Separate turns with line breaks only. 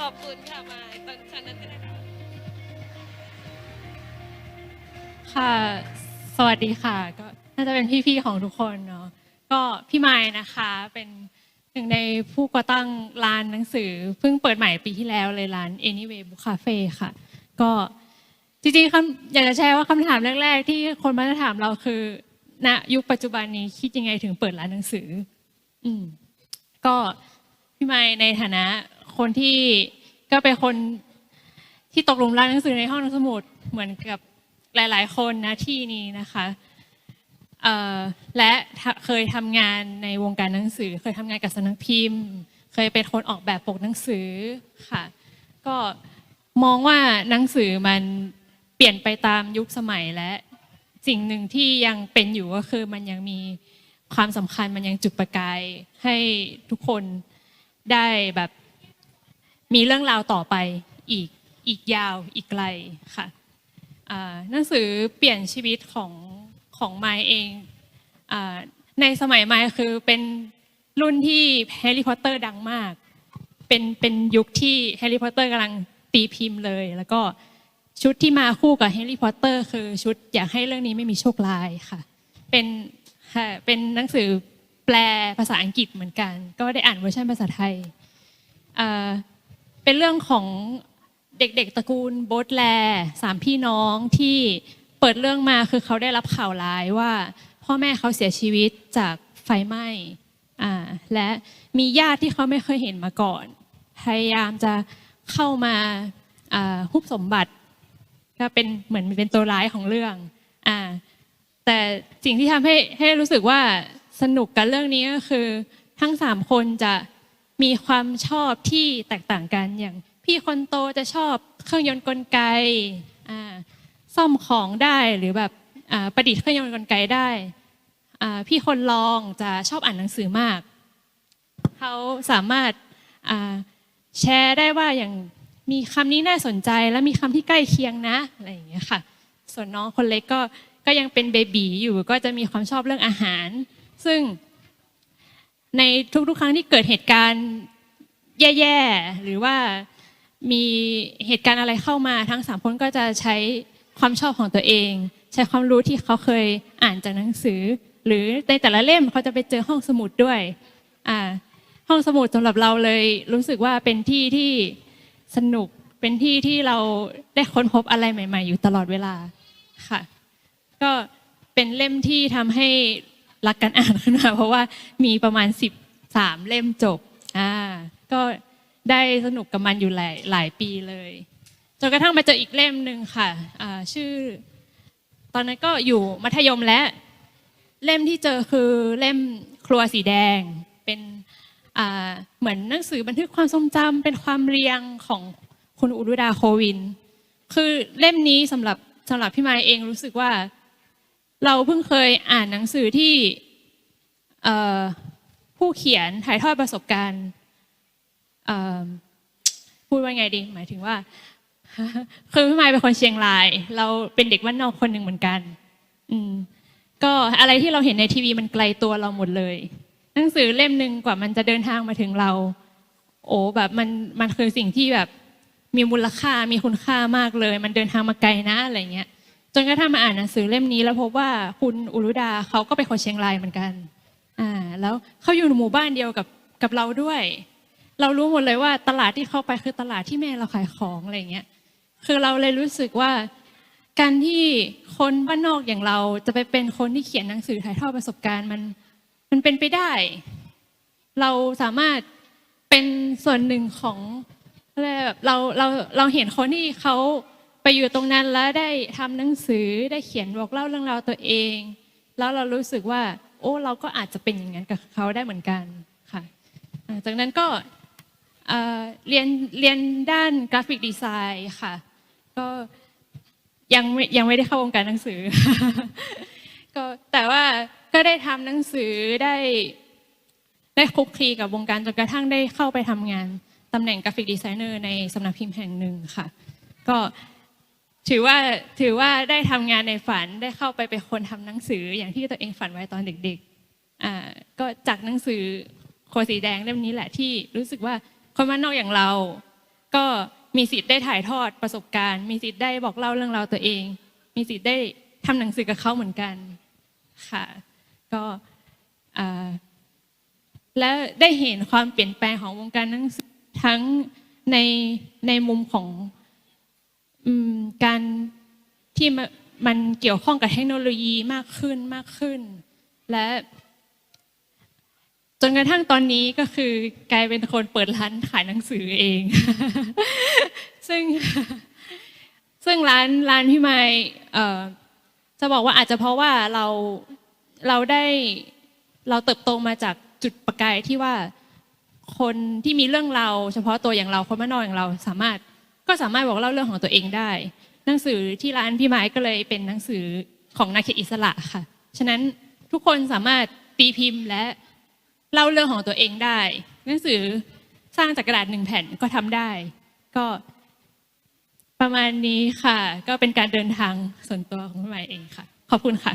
ขอบคุณค่ะมายตอนฉันนั้นก็ได้ค่ะ
ค่ะ สวัสดีค่ะ ก็น่าจะเป็นพี่ๆของทุกคนเนาะ ก็พี่ไม้นะคะ เป็นหนึ่งในผู้ก่อตั้งร้านหนังสือ เพิ่งเปิดใหม่ปีที่แล้วเลยร้าน Anyway Book Cafe ค่ะ ก็จริงๆคำอยากจะแชร์ว่าคำถามแรก ๆ ที่คนมาถามเราคือณยุคปัจจุบันนี้คิดยังไงถึงเปิดร้านหนังสือ อืม ก็พี่ไม้ในฐานะคนที่ ก็เป็นคนที่ตกหลุมรักหนังสือในห้องสมุดเหมือนกับหลาย ๆ คนนะที่นี้นะคะและทะเคยทำงานในวงการหนังสือ เคยทำงานกับสำนักพิมพ์ เคยเป็นคนออกแบบปกหนังสือค่ะ ก็มองว่าหนังสือมันเปลี่ยนไปตามยุคสมัยและสิ่งหนึ่งที่ยังเป็นอยู่ก็คือมันยังมีความสำคัญมันยังจุดประกายให้ทุกคนได้แบบ มีเรื่องราวต่อไปอีกอีกยาวอีกไกลค่ะหนังสือเปลี่ยนชีวิตของของไมเองอในสมัยไมค์คือเป็นรุ่นที่แฮร์รี่พอตเตอร์ดังมาก เป็นเป็นยุคที่แฮร์รี่พอตเตอร์กำลังตีพิมพ์เลย แล้วก็ชุดที่มาคู่กับแฮร์รี่พอตเตอร์คือชุดอยากให้เรื่องนี้ไม่มีโชคร้ายค่ะ เป็นเป็นหนังสือแปลภาษาอังกฤษเหมือนกัน ก็ได้อ่านเวอร์ชันภาษาไทย เป็นเรื่องของเด็กๆตระกูลโบทแลสามพี่น้องที่เปิดเรื่องมาคือเขาได้รับข่าวร้ายว่า พ่อแม่เขาเสียชีวิตจากไฟไหม้อ่าและมีญาติที่เขาไม่เคยเห็นมาก่อน พยายามจะเข้ามาอ่าฮุบสมบัติ ก็เป็นเหมือนเป็นตัวร้ายของเรื่องอ่าแต่สิ่งที่ทำให้ให้รู้สึกว่าสนุกกับเรื่องนี้ก็คือ ทั้งสามคนจะ มีความชอบที่แตกต่างกันอย่าง พี่คนโตจะชอบเครื่องยนต์กลไกซ่อมของได้หรือแบบประดิษฐ์เครื่องยนต์กลไกได้พี่คนรองจะชอบอ่านหนังสือมาก เขาสามารถแชร์ได้ว่าอย่างมีคำนี้น่าสนใจและมีคำที่ใกล้เคียงนะอะไรอย่างเงี้ยค่ะ ส่วนน้องคนเล็กก็ก็ยังเป็นเบบีอยู่ก็จะมีความชอบเรื่องอาหาร ซึ่ง ในทุกๆ ครั้งที่เกิดเหตุการณ์แย่ๆ หรือว่ามีเหตุการณ์อะไรเข้ามาทั้งสามคนก็จะใช้ความชอบของตัวเอง ใช้ความรู้ที่เขาเคยอ่านจากหนังสือ หรือในแต่ละเล่มเขาจะไปเจอห้องสมุดด้วยอ่าห้องสมุดสำหรับเราเลยรู้สึกว่าเป็นที่ที่สนุกเป็นที่ที่เราได้ค้นพบอะไรใหม่ ๆ อยู่ตลอดเวลาค่ะ ก็เป็นเล่มที่ทำให้ รักการอ่านขึ้นมาเพราะว่ามีประมาณ 13 เล่มจบอ่าก็ได้สนุกกับมันอยู่หลายหลายปีเลยจนกระทั่งมาเจออีกเล่มหนึ่งค่ะอ่าชื่อ ตอนนั้นก็อยู่มัธยมและเล่มที่เจอคือเล่มครัวสีแดง เป็นเหมือนหนังสือบันทึกความทรงจำเป็นความเรียงของคุณอุรุดาโควิน คือเล่มนี้สำหรับสำหรับพี่ไม้เองรู้สึกว่า เราเพิ่งเคยอ่านหนังสือที่ผู้เขียนถ่ายทอดประสบการณ์พูดว่าไงดี หมายถึงว่าคือพี่ไมายเป็นคนเชียงราย เราเป็นเด็กบ้านนอกคนหนึ่งเหมือนกัน อืมก็อะไรที่เราเห็นในทีวีมันไกลตัวเราหมดเลย หนังสือเล่มหนึ่งกว่ามันจะเดินทางมาถึงเรา โอ้แบบมันมันคือสิ่งที่แบบมีมูลค่ามีคุณค่ามากเลย มันเดินทางมาไกลนะอะไรเงี้ย จนกระทั่งมาอ่านหนังสือเล่มนี้แล้วพบว่าคุณอุรุดาเขาก็เป็นคนเชียงรายเหมือนกันอ่าแล้วเขาอยู่ในหมู่บ้านเดียวกับกับเราด้วย เรารู้หมดเลยว่าตลาดที่เข้าไปคือตลาดที่แม่เราขายของอะไรเงี้ยคือเราเลยรู้สึกว่า การที่คนบ้านนอกอย่างเราจะไปเป็นคนที่เขียนหนังสือถ่ายทอดประสบการณ์มันมันเป็นไปได้ เราสามารถเป็นส่วนหนึ่งของอะไรแบบเราเราเราเห็นคนที่เขา ไปอยู่ตรงนั้นแล้วได้ทำหนังสือได้เขียนบอกเล่าเรื่องราวตัวเอง แล้วเรารู้สึกว่า โอ้เราก็อาจจะเป็นอย่างนั้นกับเขาได้เหมือนกันค่ะจากนั้นก็เรียนเรียนด้านกราฟิกดีไซน์ค่ะ ก็ยังไม่ยังไม่ได้เข้าวงการหนังสือก็แต่ว่าก็ได้ทำหนังสือได้ได้คุกคีกับวงการจนกระทั่งได้เข้าไปทำงานตำแหน่งกราฟิกดีไซเนอร์ในสำนักพิมพ์แห่งหนึ่งค่ะ ก็ ถือว่าถือว่าได้ทำงานในฝันได้เข้าไปเป็นคนทำหนังสืออย่างที่ตัวเองฝันไว้ตอนเด็กๆอ่าก็จากหนังสือโคสีแดงเล่มนี้แหละที่รู้สึกว่าคนบ้านนอกอย่างเรา ก็มีสิทธิ์ได้ถ่ายทอดประสบการณ์ มีสิทธิ์ได้บอกเล่าเรื่องราวตัวเอง มีสิทธิ์ได้ทำหนังสือกับเขาเหมือนกันค่ะ ก็และได้เห็นความเปลี่ยนแปลงของวงการหนังสือทั้งในในมุมของ การที่มันเกี่ยวข้องกับเทคโนโลยีมากขึ้นมากขึ้น และ จนกระทั่งตอนนี้ก็คือกลายเป็นคนเปิดร้านขายหนังสือเอง ซึ่งซึ่งร้านร้านพี่ไม่จะบอกว่าอาจจะเพราะว่าเราเราได้เราเติบโตมาจากจุดประกายที่ว่าคนที่มีเรื่องเราเฉพาะตัวอย่างเราคนบ้านนอกอย่างเราสามารถ ก็สามารถบอกเล่าเรื่องของตัวเองได้ หนังสือที่ร้านพี่ไม้ก็เลยเป็นหนังสือของนักเขียนอิสระค่ะ ฉะนั้นทุกคนสามารถตีพิมพ์และเล่าเรื่องของตัวเองได้ หนังสือสร้างจากกระดาษหนึ่งแผ่นก็ทำได้ ก็ประมาณนี้ค่ะ ก็เป็นการเดินทางส่วนตัวของพี่ใหม่เองค่ะ ขอบคุณค่ะ